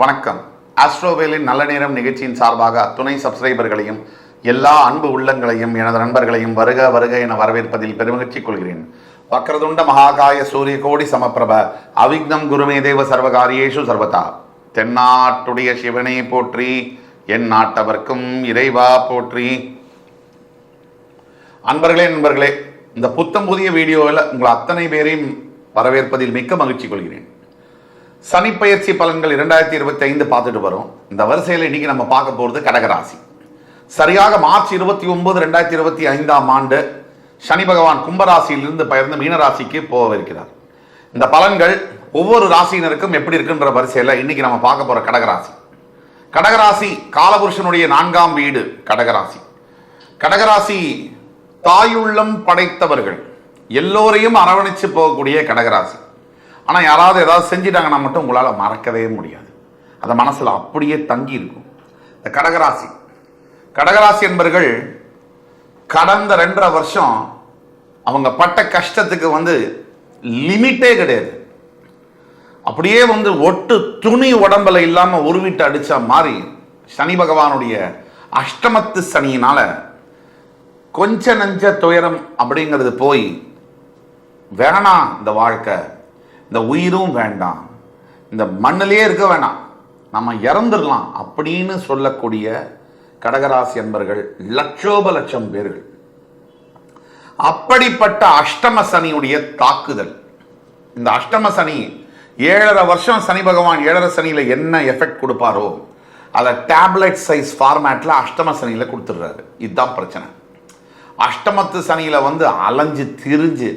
வணக்கம். ஆஸ்ட்ரோவேலின் நல்ல நேரம் நிகழ்ச்சியின் சார்பாக துணை சப்ஸ்கிரைபர்களையும் எல்லா அன்பு உள்ளங்களையும் எனது நண்பர்களையும் வருக வருக என வரவேற்பதில் பெருமகிழ்ச்சி கொள்கிறேன். வக்ரதுண்ட மகாகாய சூரிய கோடி சமப்பிரப அவிக்னம் குருமே தேவ சர்வகாரியேஷு சர்வதா. தென்னாட்டுடைய சிவனை போற்றி என் நாட்டவர்க்கும் இறைவா போற்றி. அன்பர்களே நண்பர்களே இந்த புத்தம் புதிய வீடியோவில் உங்கள் அத்தனை பேரையும் வரவேற்பதில் மிக்க மகிழ்ச்சி கொள்கிறேன். சனிப்பயிற்சி பலன்கள் இரண்டாயிரத்தி இருபத்தி ஐந்து பார்த்துட்டு வரோம். இந்த வரிசையில் இன்னைக்கு நம்ம பார்க்க போகிறது கடகராசி. சரியாக மார்ச் இருபத்தி ஒன்பது ரெண்டாயிரத்தி இருபத்தி ஐந்தாம் ஆண்டு சனி பகவான் கும்பராசியிலிருந்து பயிர்ந்து மீனராசிக்கு போகவிருக்கிறார். இந்த பலன்கள் ஒவ்வொரு ராசியினருக்கும் எப்படி இருக்குன்ற வரிசையில் இன்னைக்கு நம்ம பார்க்க போகிற கடகராசி. கடகராசி காலபுருஷனுடைய நான்காம் வீடு கடகராசி. கடகராசி தாயுள்ளம் படைத்தவர்கள். எல்லோரையும் அரவணைச்சு போகக்கூடிய கடகராசி. ஆனால் யாராவது ஏதாவது செஞ்சிட்டாங்கன்னா மட்டும் உங்களால் மறக்கவே முடியாது. அந்த மனசில் அப்படியே தங்கி இருக்கும். இந்த கடகராசி. கடகராசி என்பர்கள் கடந்த ரெண்டரை வருஷம் அவங்க பட்ட கஷ்டத்துக்கு வந்து லிமிட்டே கிடையாது. அப்படியே வந்து ஒட்டு துணி உடம்புல இல்லாமல் உருவிட்டு அடித்தா மாதிரி சனி பகவானுடைய அஷ்டமத்து சனியினால் கொஞ்ச நஞ்ச துயரம் அப்படிங்கிறது போய் வேணாம் இந்த வாழ்க்கை. இந்த உயிரும் வேண்டாம். இந்த மண்ணிலே இருக்க வேணாம். நம்ம இறந்துடலாம் அப்படின்னு சொல்லக்கூடிய கடகராசி என்பர்கள் லட்சோப லட்சம் பேர்கள். அப்படிப்பட்ட அஷ்டம சனியுடைய தாக்குதல். இந்த அஷ்டம சனி ஏழரை வருஷம் சனி பகவான் ஏழரை சனியில் என்ன எஃபெக்ட் கொடுப்பாரோ அதை டேப்லெட் சைஸ் ஃபார்மேட்டில் அஷ்டம சனியில் கொடுத்துடுறாரு. இதுதான் பிரச்சனை. அஷ்டமத்து சனியில் வந்து அலைஞ்சு திரிஞ்சு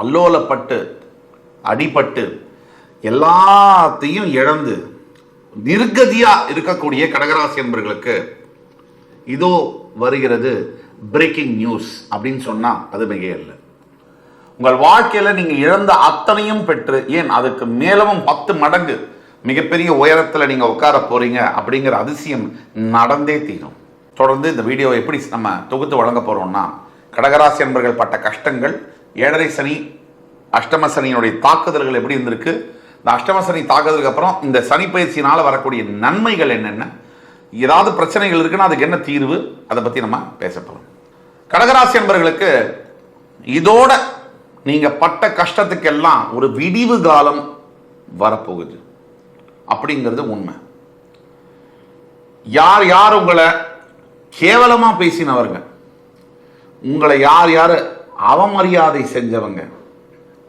அல்லோலப்பட்டு அடிபட்டு எல்லாத்தையும் இழந்து நிர்கதியா இருக்கக்கூடிய கடகராசி என்பர்களுக்கு இதோ வருகிறது பிரேக்கிங் நியூஸ் அப்படின்னு சொன்னா அது மிகையல்ல. உங்கள் வாழ்க்கையில நீங்க இழந்த அத்தனையும் பெற்று ஏன் அதுக்கு மேலவும் பத்து மடங்கு மிகப்பெரிய உயரத்தில் நீங்க உட்கார போறீங்க அப்படிங்கிற அதிசயம் நடந்தே தீரும். தொடர்ந்து இந்த வீடியோவை எப்படி நம்ம தொகுத்து வழங்க போறோம்னா கடகராசி என்பர்கள் பட்ட கஷ்டங்கள் ஏழரை சனி அஷ்டமசனியினுடைய தாக்குதல்கள் எப்படி இருந்திருக்கு? இந்த அஷ்டமசனி தாக்குதலுக்கு அப்புறம் இந்த சனி பயிற்சியினால் வரக்கூடிய நன்மைகள் என்னென்ன? ஏதாவது பிரச்சனைகள் இருக்குன்னா அதுக்கு என்ன தீர்வு? அதை பற்றி நம்ம பேச போகிறோம் கடகராசி என்பர்களுக்கு இதோட நீங்கள் பட்ட கஷ்டத்துக்கெல்லாம் ஒரு விடிவு காலம் வரப்போகுது. அப்படிங்கிறது உண்மை. யார் யார் உங்களை கேவலமா பேசினவர்கள்? உங்களை யார் யார் அவமரியாதை செஞ்சவங்க?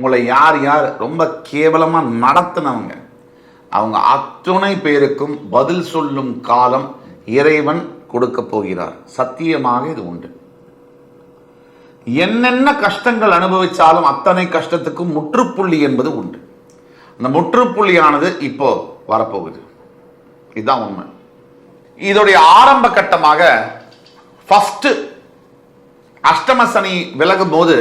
உங்களை யார் யார் ரொம்ப கேவலமா நடத்தினவங்க அவங்க அத்துணை பேருக்கும் பதில் சொல்லும் காலம் இறைவன் கொடுக்க போகிறார். சத்தியமாக இது உண்டு. என்னென்ன கஷ்டங்கள் அனுபவிச்சாலும் அத்தனை கஷ்டத்துக்கும் முற்றுப்புள்ளி என்பது உண்டு. அந்த முற்றுப்புள்ளியானது இப்போ வரப்போகுது. இதுதான் உண்மை. இதோடைய ஆரம்ப கட்டமாக ஃபஸ்ட்டு அஷ்டம சனி விலகும் போது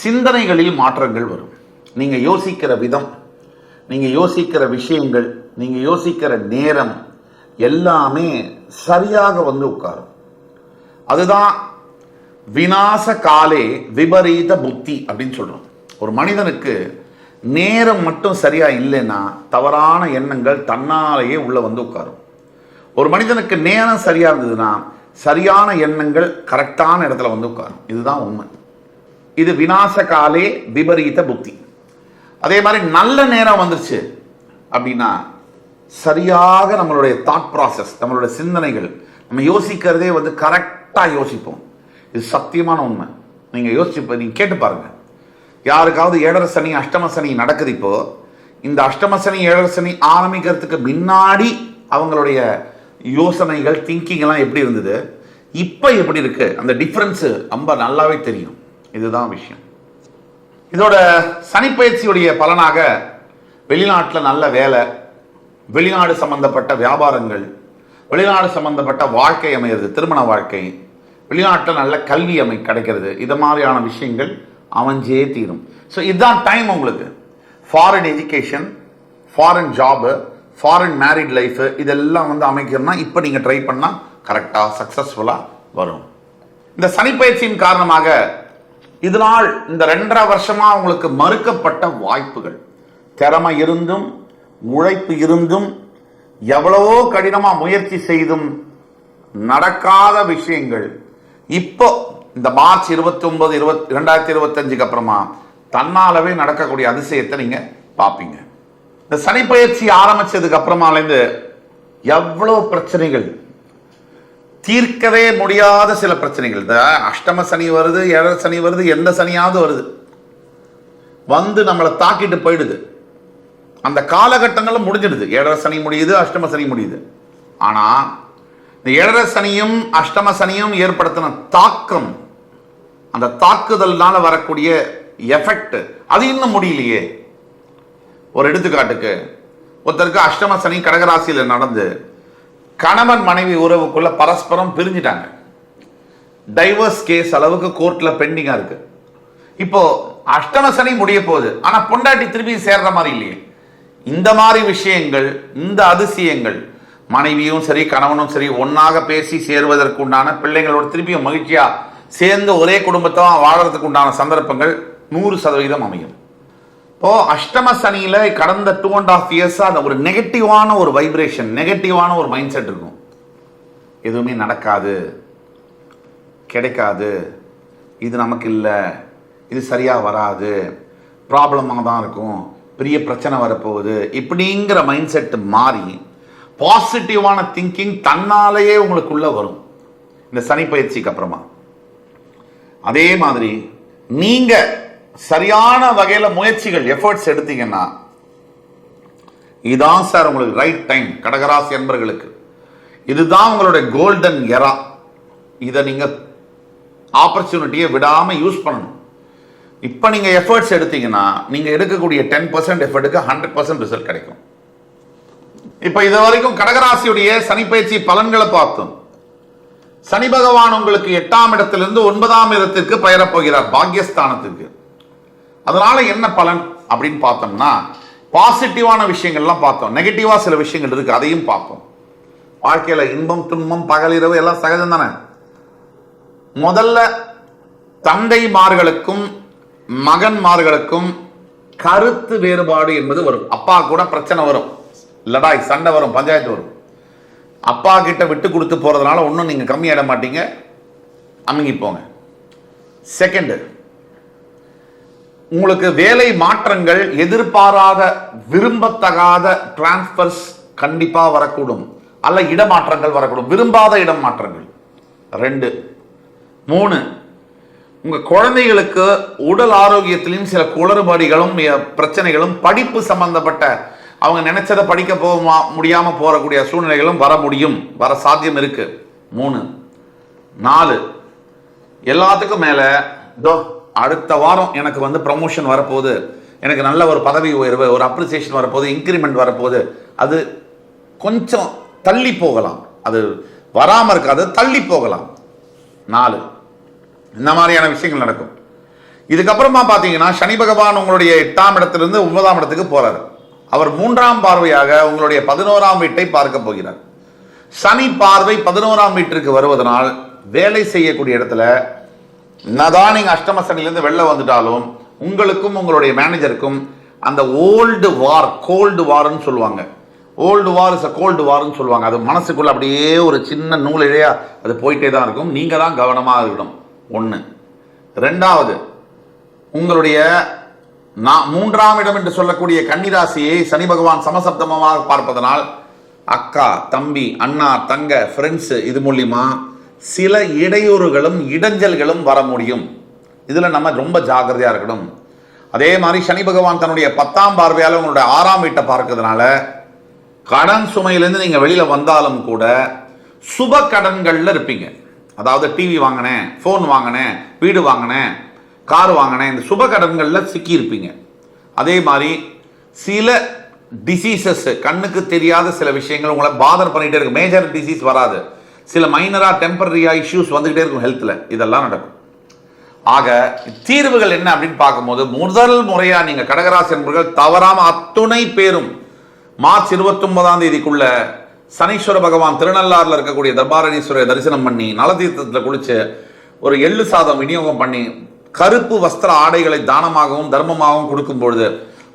சிந்தனைகளில் மாற்றங்கள் வரும். நீங்கள் யோசிக்கிற விதம் நீங்கள் யோசிக்கிற விஷயங்கள் நீங்கள் யோசிக்கிற நேரம் எல்லாமே சரியாக வந்து உட்காரும். அதுதான் விநாச காலே விபரீத புத்தி அப்படின்னு சொல்கிறோம் ஒரு மனிதனுக்கு நேரம் மட்டும் சரியாக இல்லைன்னா தவறான எண்ணங்கள் தன்னாலேயே உள்ளே வந்து உட்காரும். ஒரு மனிதனுக்கு நேரம் சரியாக இருந்ததுன்னா சரியான எண்ணங்கள் கரெக்டான இடத்துல வந்து உட்காரும். இதுதான் உண்மை. இது விநாச காலே விபரீத புத்தி. அதே மாதிரி நல்ல நேரம் வந்துருச்சு அப்படின்னா சரியாக நம்மளுடைய தாட் ப்ராசஸ் நம்மளுடைய சிந்தனைகள் நம்ம யோசிக்கிறதே வந்து கரெக்டாக யோசிப்போம். இது சத்தியமான உண்மை. நீங்கள் யோசிச்சு நீங்கள் கேட்டு பாருங்கள் யாருக்காவது ஏழரை சனி அஷ்டம சனி நடக்குது இப்போ இந்த அஷ்டம சனி ஏழரை சனி ஆரம்பிக்கிறதுக்கு முன்னாடி அவங்களுடைய யோசனைகள் திங்கிங் எல்லாம் எப்படி இருந்தது? இப்போ எப்படி இருக்குது அந்த டிஃப்ரென்ஸு ரொம்ப நல்லாவே தெரியும். இதுதான் விஷயம். இதோட சனிப்பயிற்சியுடைய பலனாக வெளிநாட்டில் நல்ல வேலை வெளிநாடு சம்பந்தப்பட்ட வியாபாரங்கள் வெளிநாடு சம்பந்தப்பட்ட வாழ்க்கை அமையிறது திருமண வாழ்க்கை வெளிநாட்டில் நல்ல கல்வி அமை கிடைக்கிறது. இது மாதிரியான விஷயங்கள் அமைஞ்சே தீரும். ஸோ இதுதான் டைம் உங்களுக்கு. Foreign education foreign job foreign married life இதெல்லாம் வந்து அமைக்கணும்னா இப்போ நீங்கள் ட்ரை பண்ணால் கரெக்டாக சக்ஸஸ்ஃபுல்லாக வரும். இந்த சனிப்பயிற்சியின் காரணமாக இதனால் இந்த ரெண்டரை வருஷமா உங்களுக்கு மறுக்கப்பட்ட வாய்ப்புகள். திறமை இருந்தும் உழைப்பு இருந்தும் எவ்வளவோ கடினமாக முயற்சி செய்தும் நடக்காத விஷயங்கள். இப்போ இந்த மார்ச் இருபத்தி ஒன்பது இருபத்தி ரெண்டாயிரத்தி இருபத்தஞ்சுக்கு அப்புறமா தன்னாலவே நடக்கக்கூடிய அதிசயத்தை நீங்கள் பார்ப்பீங்க இந்த சனி பயிற்சி ஆரம்பிச்சதுக்கு அப்புறமாலேருந்து எவ்வளோ பிரச்சனைகள் தீர்க்கவே முடியாத சில பிரச்சனைகள். இந்த அஷ்டம சனி வருது ஏழரை சனி வருது எந்த சனியாவது வருது. வந்து நம்மளை தாக்கிட்டு போயிடுது. அந்த காலகட்டங்களும் முடிஞ்சிடுது. ஏழரை சனி முடியுது அஷ்டம சனி முடியுது. ஆனால் இந்த ஏழரை சனியும் அஷ்டம சனியும் ஏற்படுத்தின தாக்கம் அந்த தாக்குதல்னால வரக்கூடிய எஃபெக்ட் அது இன்னும் முடியலையே. ஒரு எடுத்துக்காட்டுக்கு ஒருத்தருக்கு அஷ்டம சனி கடகராசியில் நடந்து கணவன் மனைவி உறவுக்குள்ள பரஸ்பரம் பிரிஞ்சிட்டாங்க. டைவர்ஸ் கேஸ் அளவுக்கு கோர்ட்ல பெண்டிங்கா இருக்கு. இப்போ அஷ்டம சனி முடிய போகுது. ஆனா பொண்டாட்டி திருப்பி சேர்ற மாதிரி இல்லையே. இந்த மாதிரி விஷயங்கள் இந்த அதிசயங்கள் மனைவியும் சரி கணவனும் சரி ஒன்னாக பேசி சேருவதற்கு உண்டான பிள்ளைங்களோட திருப்பியும் மகிழ்ச்சியா சேர்ந்து ஒரே குடும்பத்தை வாழறதுக்கு உண்டான சந்தர்ப்பங்கள் நூறு சதவீதம் அமையும். இப்போ அஷ்டம சனியில கடந்த டூ அண்ட் ஆஃப் இயர்ஸா அந்த ஒரு நெகட்டிவான ஒரு வைப்ரேஷன் நெகட்டிவான ஒரு மைண்ட் செட் இருக்கும் எதுவுமே நடக்காது. கிடைக்காது. இது நமக்கு இல்லை. இது சரியாக வராது. ப்ராப்ளமாக தான் இருக்கும். பெரிய பிரச்சனை வரப்போகுது. இப்படிங்கிற மைண்ட் செட் மாறி பாசிட்டிவான திங்கிங் தன்னாலேயே உங்களுக்குள்ளே வரும். இந்த சனி பயிற்சிக்கு அப்புறமா. அதே மாதிரி நீங்கள் சரியான வகையில முயற்சிகள் எஃபர்ட்ஸ் எடுத்தீங்கன்னா இதுதான் சார் உங்களுக்கு ரைட் டைம் கடகராசி என்பர்களுக்கு இதுதான் உங்களுடைய கோல்டன் எரா இதை நீங்க ஆப்பர்ச்சுனிட்டியை விடாம யூஸ் பண்ணணும். இப்போ நீங்க எஃபர்ட்ஸ் எடுத்தீங்கன்னா நீங்க எடுக்கக்கூடிய டென் பர்சன்ட் எஃபர்ட்டுக்கு ஹண்ட்ரட் பர்சன்ட் ரிசல்ட் கிடைக்கும். இப்போ இது வரைக்கும் கடகராசியுடைய சனி பயிற்சி பலன்களை பார்த்தோம். சனி பகவான் உங்களுக்கு எட்டாம் இடத்திலிருந்து ஒன்பதாம் இடத்திற்கு பெயரப் போகிறார் பாக்யஸ்தானத்துக்கு. அதனால என்ன பலன் அப்படின்னு பார்த்தோம்னா பாசிட்டிவான விஷயங்கள்லாம் பார்த்தோம். நெகட்டிவாக சில விஷயங்கள் இருக்குது அதையும் பார்ப்போம். வாழ்க்கையில் இன்பம் துன்பம் பகலிரவு எல்லாம் சகஜம் தானே? முதல்ல தந்தைமார்களுக்கும் மகன்மார்களுக்கும் கருத்து வேறுபாடு என்பது வரும். அப்பா கூட பிரச்சனை வரும். லடாய் சண்டை வரும் பஞ்சாயத்து வரும். அப்பா கிட்ட விட்டு கொடுத்து போகிறதுனால ஒன்றும் நீங்கள் கம்மியாயிட மாட்டீங்க. அமுங்கி போங்க. செகண்டு உங்களுக்கு வேலை மாற்றங்கள் எதிர்பாராத விரும்பத்தகாத டிரான்ஸ்பர்ஸ் கண்டிப்பாக வரக்கூடும். அல்ல இடமாற்றங்கள் வரக்கூடும். விரும்பாத இடம் மாற்றங்கள். ரெண்டு. மூணு. உங்கள் குழந்தைகளுக்கு உடல் ஆரோக்கியத்திலையும் சில குளறுபடிகளும் பிரச்சனைகளும் படிப்பு சம்பந்தப்பட்ட அவங்க நினைச்சதை படிக்க போக முடியாமல் போகக்கூடிய சூழ்நிலைகளும் வர முடியும். வர சாத்தியம் இருக்கு. மூணு. நாலு. எல்லாத்துக்கும் மேலே இதோ அடுத்த வாரம் எனக்கு வந்து ப்ரமோஷன் வரப்போகுது. எனக்கு நல்ல ஒரு பதவி உயர்வு ஒரு அப்ரிசியேஷன் வரப்போகுது இன்க்ரிமெண்ட் வரப்போகுது. அது கொஞ்சம் தள்ளி போகலாம். அது வராமல் இருக்காது தள்ளி போகலாம். நாலு. இந்த மாதிரியான விஷயங்கள் நடக்கும். இதுக்கப்புறமா பார்த்தீங்கன்னா சனி பகவான் உங்களுடைய எட்டாம் இடத்திலிருந்து ஒன்பதாம் இடத்துக்கு போகிறார் அவர் மூன்றாம் பார்வையாக உங்களுடைய பதினோராம் வீட்டை பார்க்க போகிறார். சனி பார்வை பதினோராம் வீட்டிற்கு வருவதனால் வேலை செய்யக்கூடிய இடத்துல என்னதான் நீங்கள் அஷ்டம சனிலேருந்து வெளில வந்துட்டாலும் உங்களுக்கும் உங்களுடைய மேனேஜருக்கும் அந்த ஓல்டு வார் கோல்டு வார்னு சொல்லுவாங்க. Old war is a cold வார்னு சொல்லுவாங்க. அது மனசுக்குள்ளே அப்படியே ஒரு சின்ன நூலிழையாக அது போயிட்டே தான் இருக்கும். நீங்கள் தான் கவனமாக இருக்கணும். ஒன்று ரெண்டாவது உங்களுடைய நான் மூன்றாம் இடம் என்று சொல்லக்கூடிய கன்னிராசியை சனி பகவான் சமசப்தமமாக பார்ப்பதனால் அக்கா தம்பி அண்ணா தங்க ஃப்ரெண்ட்ஸு இது மூலியமாக சில இடையூறுகளும் இடைஞ்சல்களும் வர முடியும். இதில் நம்ம ரொம்ப ஜாகிரதையாக இருக்கணும். அதே மாதிரி சனி பகவான் தன்னுடைய பத்தாம் பார்வையால் உங்களுடைய ஆறாம் வீட்டை பார்க்கறதுனால கடன் சுமையிலேருந்து நீங்கள் வெளியில் வந்தாலும் கூட சுப கடன்களில் இருப்பீங்க. அதாவது டிவி வாங்கினேன் ஃபோன் வாங்கினேன் வீடு வாங்கினேன் கார் வாங்கினேன் இந்த சுப கடன்களில் சிக்கி இருப்பீங்க அதே மாதிரி சில டிசீசஸ் கண்ணுக்கு தெரியாத சில விஷயங்கள் உங்களை பாதர் பண்ணிகிட்டே இருக்கு. மேஜர் டிசீஸ் வராது. சில மைனராக டெம்பரரியாக இஷ்யூஸ் வந்துக்கிட்டே இருக்கும் ஹெல்த்தில் இதெல்லாம் நடக்கும். ஆக தீர்வுகள் என்ன அப்படின்னு பார்க்கும்போது முதல் முறையாக நீங்கள் கடகராசி என்பவர்கள் தவறாமல் அத்துணை பேரும் மார்ச் இருபத்தி ஒன்பதாம் தேதிக்குள்ள சனீஸ்வர பகவான் திருநள்ளாறுல இருக்கக்கூடிய தர்பாரணீஸ்வரரை தரிசனம் பண்ணி நலதீர்த்தத்தில் குளித்து ஒரு எள்ளு சாதம் விநியோகம் பண்ணி கருப்பு வஸ்திர ஆடைகளை தானமாகவும் தர்மமாகவும் கொடுக்கும் பொழுது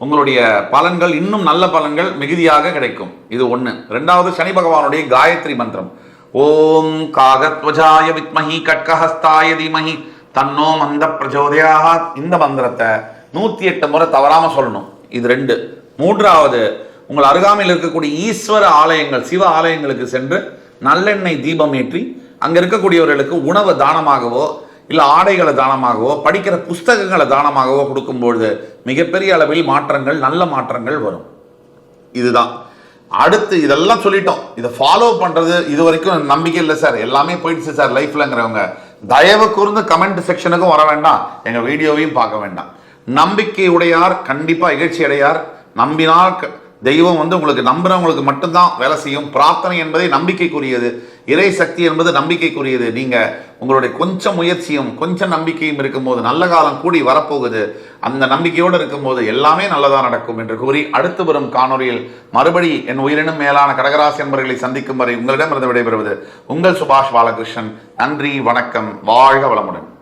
உங்களுடைய பலன்கள் இன்னும் நல்ல பலன்கள் மிகுதியாக கிடைக்கும். இது ஒன்று ரெண்டாவது சனி பகவானுடைய காயத்ரி மந்திரம். ஓம் காகத்வஜாய வித்மஹி கட்கஹஸ்தாய தீமஹி. தன்னோ மந்த பிரச்சோதயாக இந்த மந்திரத்தை நூத்தி எட்டு முறை தவறாம சொல்லணும். இது ரெண்டு. மூன்றாவது உங்கள் அருகாமையில் இருக்கக்கூடிய ஈஸ்வர ஆலயங்கள் சிவ ஆலயங்களுக்கு சென்று நல்லெண்ணெய் தீபம் ஏற்றி அங்கே இருக்கக்கூடியவர்களுக்கு உணவு தானமாகவோ இல்லை ஆடைகளை தானமாகவோ படிக்கிற புஸ்தகங்களை தானமாகவோ கொடுக்கும்பொழுது மிகப்பெரிய அளவில் மாற்றங்கள் நல்ல மாற்றங்கள் வரும். இதுதான். அடுத்து இதெல்லாம் சொல்லிட்டோம். இதை ஃபாலோ பண்றது இது வரைக்கும் நம்பிக்கை இல்லை சார். எல்லாமே போயிடுச்சு சார் லைஃப்லங்கிறவங்க தயவு கூர்ந்து கமெண்ட் செக்ஷனுக்கும் வர வேண்டாம். எங்க வீடியோவையும் பார்க்க வேண்டாம். நம்பிக்கை உடையார் கண்டிப்பா இகழ்ச்சி அடையார் நம்பினால் தெய்வம் வந்து உங்களுக்கு நம்புறவங்களுக்கு மட்டும்தான் வேலை செய்யும். பிரார்த்தனை என்பதை நம்பிக்கைக்குரியது. இறை சக்தி என்பது நம்பிக்கைக்குரியது. நீங்கள் உங்களுடைய கொஞ்சம் முயற்சியும் கொஞ்சம் நம்பிக்கையும் இருக்கும்போது நல்ல காலம் கூடி வரப்போகுது. அந்த நம்பிக்கையோடு இருக்கும்போது எல்லாமே நல்லதாக நடக்கும் என்று கூறி அடுத்து வரும் காணொலியில் மறுபடி என் உயிரினும் மேலான கடகராசி என்பர்களை சந்திக்கும் வரை உங்களிடமிருந்து விடைபெறுவது உங்கள் சுபாஷ் பாலகிருஷ்ணன். நன்றி வணக்கம் வாழ்க வளமுடன்.